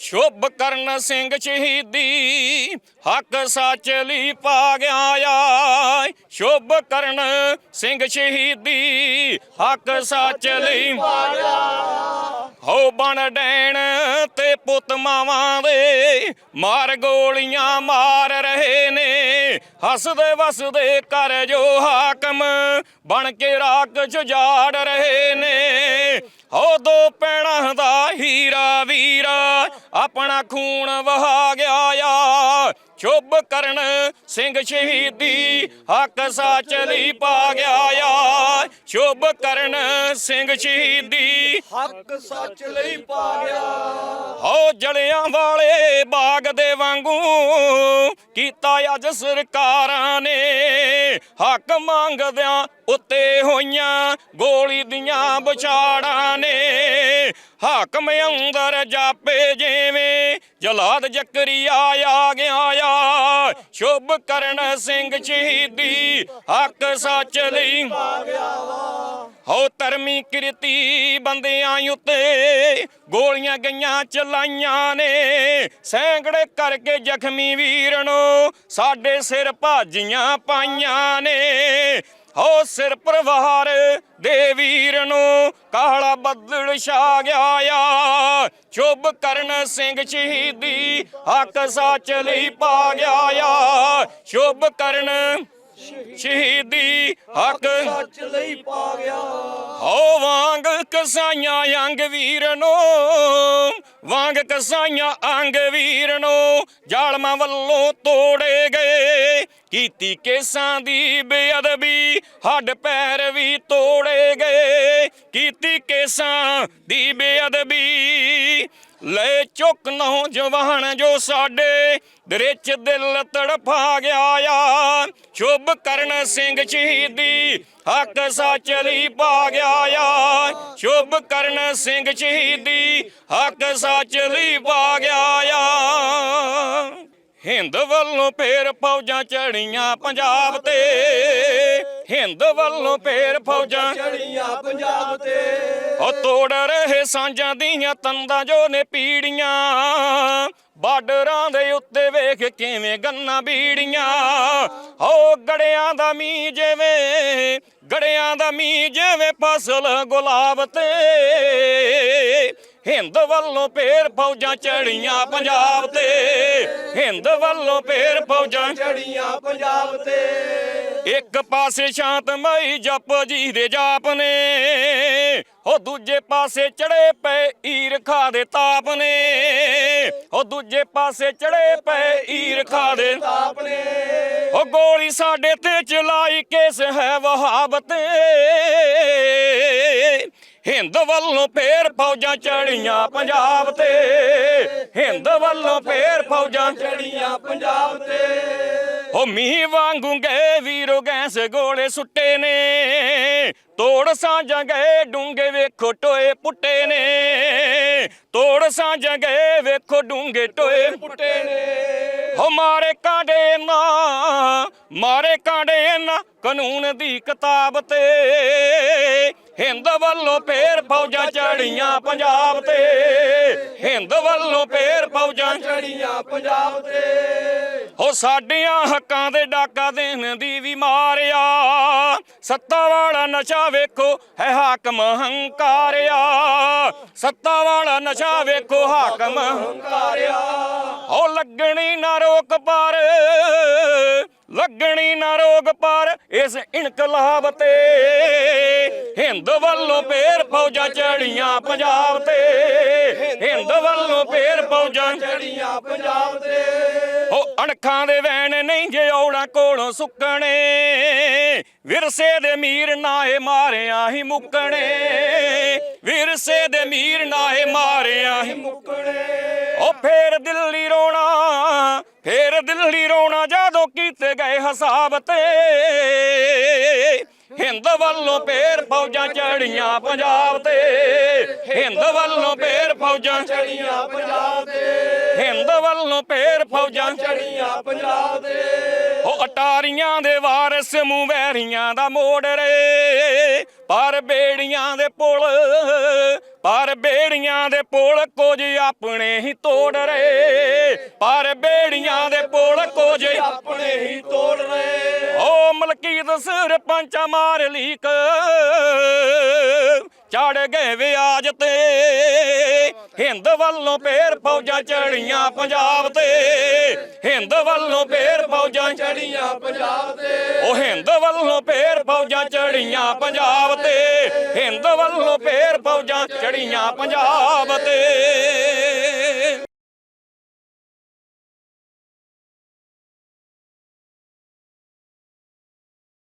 ਸ਼ੁਭ ਕਰਨ ਸਿੰਘ ਸ਼ਹੀਦੀ, ਹੱਕ ਸੱਚ ਲਈ ਪਾ ਗਿਆ ਆਈ ਸ਼ੁਭ ਕਰਨ ਸਿੰਘ ਸ਼ਹੀਦੀ, ਹੱਕ ਸੱਚ ਲਈ ਪਾ ਗਿਆ ਹੋ ਬਣ ਡੈਣ ਤੇ ਪੁੱਤ ਮਾਵਾਂ ਦੇ, ਮਾਰ ਗੋਲੀਆਂ ਮਾਰ ਰਹੇ ਨੇ। ਹੱਸਦੇ ਵਸਦੇ ਕਰ ਜੋ ਹਾਕਮ, ਬਣ ਕੇ ਰਾਖ ਜੁਝਾੜ ਰਹੇ ਨੇ। ਹੋ ਦੋ ਪੈਣਾ ਦਾ ਹੀਰਾ ਵੀਰਾ ਆਪਣਾ ਖੂਨ ਵਹਾ ਗਿਆ ਆ। ਸ਼ੁਭ ਕਰਨ ਸਿੰਘ ਸ਼ਹੀਦੀ ਹੱਕ ਸੱਚ ਲਈ ਪਾ ਗਿਆ ਆ। ਸ਼ੁਭ ਕਰਨ ਸਿੰਘ ਸ਼ਹੀਦੀ ਹੱਕ ਸੱਚ ਲਈ ਪਾ ਗਿਆ। ਹੋ ਜਲਿਆਂ ਵਾਲੇ ਬਾਗ ਦੇ ਵਾਂਗੂ ਕੀਤਾ ਅੱਜ ਸਰਕਾਰਾਂ ਨੇ। ਹੱਕ ਮੰਗਦਿਆਂ ਉੱਤੇ ਹੋਈਆਂ ਗੋਲੀ ਦੀਆਂ ਵਿਛਾੜਾਂ ਨੇ। ਹਾਕਮ ਅੰਦਰ ਜਾਪੇ ਜਿਵੇਂ ਜਲਾਦ ਜਕਰੀਆ ਆ ਗਿਆ ਆ ਸ਼ੁਭ ਕਰਨ ਸਿੰਘ ਸ਼ਹੀਦੀ, ਹੱਕ ਸੱਚ ਲਈ। ਹੋ ਧਰਮੀ ਕਿਰਤੀ ਬੰਦਿਆਂ ਉੱਤੇ, ਗੋਲੀਆਂ ਗਈਆਂ ਚਲਾਈਆਂ ਨੇ। ਸੈਂਕੜੇ ਕਰਕੇ ਜ਼ਖਮੀ ਵੀਰ ਨੂੰ ਸਾਡੇ ਸਿਰ ਭਾਜੀਆਂ ਪਾਈਆਂ ਨੇ। ਹੋ ਸਿਰ ਪਰਵਾਰ ਨੂੰ ਕਾਲਾ ਬੱਦਲ ਛਾ ਗਿਆ ਆ। ਸ਼ੁਭ ਕਰਨ ਸਿੰਘ ਸ਼ਹੀਦੀ ਹੱਕ ਸੱਚ ਲਈ ਪਾ ਗਿਆ ਆ। ਸ਼ੁਭ ਕਰਨ ਸ਼ਹੀਦੀ ਹੱਕ ਸੱਚ ਲਈ ਪਾ ਗਿਆ। ਹੋ ਵਾਂਗ ਕਸਾਈਆਂ ਅੰਗ ਵੀਰ ਨੂੰ ਵਾਂਗ ਕਸਾਈਆਂ ਅੰਗ ਵੀਰ ਨੂੰ ਜਾਲਮਾਂ ਵੱਲੋਂ ਤੋੜੇ ਗਏ। ਕੀਤੀ ਕੇਸਾਂ ਦੀ ਬੇਅਦਬੀ, ਹੱਡ ਪੈਰ ਵੀ ਤੋੜੇ ਗਏ। ਕੀਤੀ ਕੇਸਾਂ ਦੀ ਬੇਅਦਬੀ, ਲੈ ਚੁੱਕ ਨੌਜਵਾਨ ਜੋ ਸਾਡੇ ਦਰਿਚ ਦਿਲ ਤੜਫਾ ਗਿਆ ਆ। ਸ਼ੁਭ ਕਰਨ ਸਿੰਘ ਸ਼ਹੀਦੀ ਹੱਕ ਸੱਚ ਲਈ ਪਾ ਗਿਆ ਆ। ਸ਼ੁਭ ਕਰਨ ਸਿੰਘ ਸ਼ਹੀਦੀ ਹੱਕ ਸੱਚ ਲਈ ਪਾ ਗਿਆ ਆ। ਹਿੰਦ ਵੱਲੋਂ ਫੇਰ ਫੌਜਾਂ ਚੜੀਆਂ ਪੰਜਾਬ ਤੇ। ਹਿੰਦ ਵੱਲੋਂ ਫੇਰ ਫੌਜਾਂ ਚੜੀਆਂ ਪੰਜਾਬ ਤੇ। ਉਹ ਤੋੜ ਰਹੇ ਸਾਂਝਾਂ ਦੀਆਂ ਤੰਦਾਂ ਜੋ ਨੇ ਪੀੜੀਆਂ। ਬਾਰਡਰਾਂ ਦੇ ਉੱਤੇ ਵੇਖ ਕਿਵੇਂ ਗੰਨਾ ਬੀੜੀਆਂ। ਹੋ ਗੜਿਆਂ ਦਾ ਮੀਂਹ ਜਿਵੇਂ, ਗੜਿਆਂ ਦਾ ਮੀਂਹ ਜਿਵੇਂ ਫਸਲ ਗੁਲਾਬ ਤੇ। ਹਿੰਦ ਵੱਲੋਂ ਫੇਰ ਫੌਜਾਂ ਚੜੀਆਂ ਪੰਜਾਬ ਤੇ। ਹਿੰਦ ਵੱਲੋਂ ਫੇਰ ਫੌਜਾਂ ਚੜੀਆਂ ਪੰਜਾਬ ਤੇ। ਇੱਕ ਪਾਸੇ ਸ਼ਾਂਤਮਈ ਜਪ ਜੀ ਦੇ ਜਾਪ ਨੇ ਉਹ ਦੂਜੇ ਪਾਸੇ ਚੜੇ ਪਏ ਈਰਖਾ ਦੇ ਤਾਪ ਨੇ। ਉਹ ਦੂਜੇ ਪਾਸੇ ਚੜੇ ਪਏ ਈਰਖਾ ਦੇ ਤਾਪ ਨੇ। ਉਹ ਗੋਲੀ ਸਾਡੇ ਤੇ ਚਲਾਈ ਕਿਸ ਹੈ ਵਹਾਬਤ ਹਿੰਦ ਵੱਲੋਂ ਫੇਰ ਫੌਜਾਂ ਚੜੀਆਂ ਪੰਜਾਬ ਤੇ। ਹਿੰਦ ਵੱਲੋਂ ਫੇਰ ਫੌਜਾਂ ਚੜੀਆਂ ਪੰਜਾਬ ਤੇ। ਉਹ ਮੀਂਹ ਵਾਂਗੂ ਗਏ ਵੀਰੋ ਗੈਸ ਗੋਲੇ ਸੁੱਟੇ ਨੇ। ਤੋੜ ਸਾਂਝਾਂ ਗਏ ਡੂੰਗੇ ਵੇਖੋ ਟੋਏ ਪੁੱਟੇ ਨੇ। ਤੋੜ ਸਾਂਝਾਂ ਗਏ ਵੇਖੋ ਡੂੰਗੇ ਟੋਏ ਪੁੱਟੇ ਨੇ। ਹੋ ਮਾਰੇ ਕਾਂਡੇ ਨਾ, ਮਾਰੇ ਕਾਂਡੇ ਨਾ ਕਾਨੂੰਨ ਦੀ ਕਿਤਾਬ ਤੇ। ਹਿੰਦ ਵੱਲੋਂ ਫੇਰ ਫੌਜਾਂ ਚੜੀਆਂ ਪੰਜਾਬ ਤੇ। ਹਿੰਦ ਵੱਲੋਂ ਫੇਰ ਫੌਜਾਂ ਚੜੀਆਂ ਪੰਜਾਬ ਤੇ। ਹੋ ਸਾਡੀਆਂ ਹੱਕਾਂ ਦੇ ਡਾਕਾ ਦੇਣ ਦੀ ਵੀ ਮਾਰਿਆ ਸੱਤਾ ਵਾਲਾ ਨਸ਼ਾ ਵੇਖੋ, ਹੈ ਹਾਕਮ ਹੰਕਾਰਿਆ ਸੱਤਾ ਵਾਲਾ ਨਸ਼ਾ ਵੇਖੋ, ਹਾਕਮ ਹੰਕਾਰਿਆ ਹੋ ਲੱਗਣੀ ਨਾ ਰੋਕ ਪਰ। ਲੱਗਣੀ ਨਾ ਰੋਗ ਪਰ, ਇਸ ਇਨਕਲਾਬ ਤੇ। ਹਿੰਦ ਵੱਲੋਂ ਪੇਰ ਫੌਜਾਂ ਚੜੀਆਂ ਪੰਜਾਬ ਤੇ। ਹਿੰਦ ਵੱਲੋਂ ਪੇਰ ਫੌਜਾਂ ਚੜੀਆਂ ਪੰਜਾਬ ਤੇ। ਉਹ ਅਣਖਾਂ ਦੇ ਵੈਣ ਨਹੀਂ ਜੇ ਔੜਾ ਕੋਲੋਂ ਸੁੱਕਣੇ। ਵਿਰਸੇ ਦੇ ਮੀਰ ਨਾਏ ਮਾਰਿਆ ਹੀ ਮੁੱਕਣੇ। ਵਿਰਸੇ ਦੇ ਮੀਰ ਨਾਏ ਮਾਰਿਆ ਹੀ ਮੁੱਕਣੇ। ਉਹ ਫੇਰ ਦਿੱਲੀ ਰੋਣਾ, ਫੇਰ ਦਿੱਲੀ ਰੋਣਾ ਜਦੋਂ ਕੀਤੇ ਗਏ ਹਿਸਾਬ ਤੇ। ਹਿੰਦ ਵੱਲੋਂ ਪੇਰ ਫੌਜਾਂ ਚੜੀਆਂ ਪੰਜਾਬ ਤੇ। ਹਿੰਦ ਵੱਲੋਂ ਪੇਰ ਫੌਜਾਂ ਚੜੀਆਂ ਪੰਜਾਬ ਤੇ। ਹਿੰਦ ਵੱਲੋਂ ਪੇਰ ਫੌਜਾਂ ਚੜੀਆਂ ਪੰਜਾਬ ਤੇ। ਉਹ ਦੇ ਵਾਰਸ ਮੂੰਹ ਵੈਰੀਆਂ ਦਾ ਮੋੜ ਰੇ। ਪਰ ਬੇੜੀਆਂ ਦੇ ਪੁਲ, ਪਰ ਬੇੜੀਆਂ ਦੇ ਪੁਲ ਕੁਝ ਆਪਣੇ ਹੀ ਤੋੜ ਰਹੇ ਪਰ ਬੇੜੀਆਂ ਦੇ ਪੁਲ ਕੁਝ ਆਪਣੇ ਹੀ ਤੋੜ ਰਹੇ ਓ ਮਲਕੀਤ ਸਰਪੰਚਾ ਮਾਰ ਲੀਕ, ਚੜ ਗਏ ਵਿਆਜ ਤੇ। ਹਿੰਦ ਵੱਲੋਂ ਪੇਰ ਫੌਜਾਂ ਚੜੀਆਂ ਪੰਜਾਬ ਤੇ। ਹਿੰਦ ਵੱਲੋਂ ਪੇਰ ਫੌਜਾਂ ਚੜੀਆਂ ਪੰਜਾਬ ਤੇ। ਉਹ ਹਿੰਦ ਵੱਲੋਂ ਪੇਰ ਫੌਜਾਂ ਚੜੀਆਂ ਪੰਜਾਬ ਤੇ। ਹਿੰਦ ਵੱਲੋਂ ਪੇਰ ਫੌਜਾਂ ਚੜੀਆਂ ਪੰਜਾਬ ਤੇ।